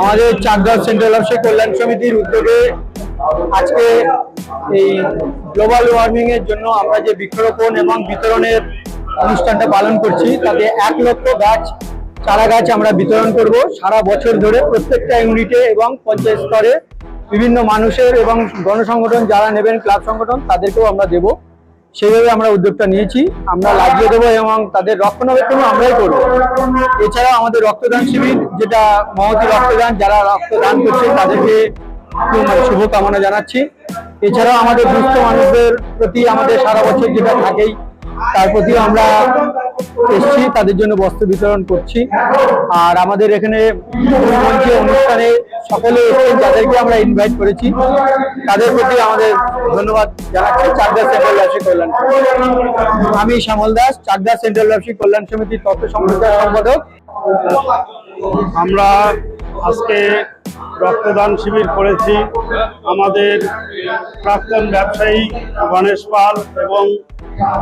আমাদের চাকদা সেন্ট্রাল ব্যবসায়ী কল্যাণ সমিতির উদ্যোগে আজকে এই গ্লোবাল ওয়ার্মিং এর জন্য আমরা যে বৃক্ষরোপণ এবং বিতরণের অনুষ্ঠানটা পালন করছি, তাতে এক লক্ষ গাছ, চারা গাছ আমরা বিতরণ করব। সারা বছর ধরে প্রত্যেকটা ইউনিটে এবং পঞ্চায়েত স্তরে বিভিন্ন মানুষের এবং গণসংগঠন যারা নেবেন, ক্লাব সংগঠন, তাদেরকেও আমরা দেব। সেইভাবে আমরা উদ্যোগটা নিয়েছি। আমরা লাগিয়ে দেবো এবং তাদের রক্ষণাবেক্ষণ আমরাই করব। এছাড়াও আমাদের রক্তদান শিবির, যেটা মহতি রক্তদান, যারা রক্তদান করছে তাদেরকে শুভকামনা জানাচ্ছি। এছাড়াও আমাদের দুস্থ মানুষদের প্রতি আমাদের সারা বছর যেটা থাকেই তার প্রতিও আমরা এসছি, তাদের জন্য বস্ত্র বিতরণ করছি। আর আমাদের এখানে মঞ্চে অনুষ্ঠানে সকলে এসেছেন যাদেরকে আমরা ইনভাইট করেছি, তাদের প্রতি আমাদের ধন্যবাদ জানাচ্ছি চাকদা সেন্ট্রাল ব্যবসায়ী কল্যাণ আমি শ্যামল দাস, চাকদা সেন্ট্রাল ব্যবসায়ী কল্যাণ সমিতির তথ্য সম্প্রচার সম্পাদক। আমরা আজকে রক্তদান শিবির করেছি। আমাদের প্রাক্তন ব্যবসায়ী গণেশ পাল এবং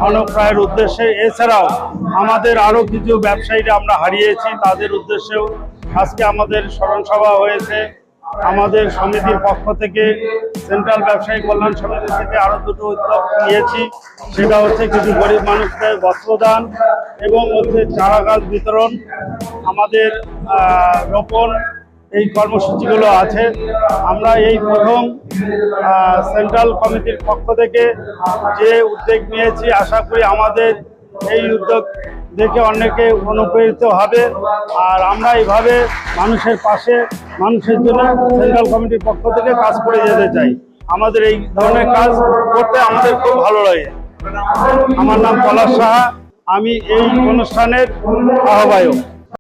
কনক রায়ের উদ্দেশ্যে। এছাড়াও আমাদের আরও কিছু ব্যবসায়ীরা আমরা হারিয়েছি, তাদের উদ্দেশ্যেও আজকে আমাদের স্মরণসভা হয়েছে। আমাদের সমিতির পক্ষ থেকে, সেন্ট্রাল ব্যবসায়ী কল্যাণ সমিতি থেকে আরও দুটো উদ্যোগ নিয়েছি। সেটা হচ্ছে কিছু গরিব মানুষদের বস্ত্রদান এবং হচ্ছে চারা গাছ বিতরণ। আমাদের রোপণ এই কর্মসূচিগুলো আছে। আমরা এই প্রথম সেন্ট্রাল কমিটির পক্ষ থেকে যে উদ্যোগ নিয়েছি, আশা করি আমাদের এই উদ্যোগ দেখে অনেকে অনুপ্রেরিত হবে। আর আমরা এইভাবে মানুষের পাশে, মানুষের জন্য সেন্ট্রাল কমিটির পক্ষ থেকে কাজ করে যেতে চাই। আমাদের এই ধরনের কাজ করতে আমাদের খুব ভালো লাগে। আমার নাম পলাশ সাহা। আমি এই অনুষ্ঠানের আহ্বায়ক।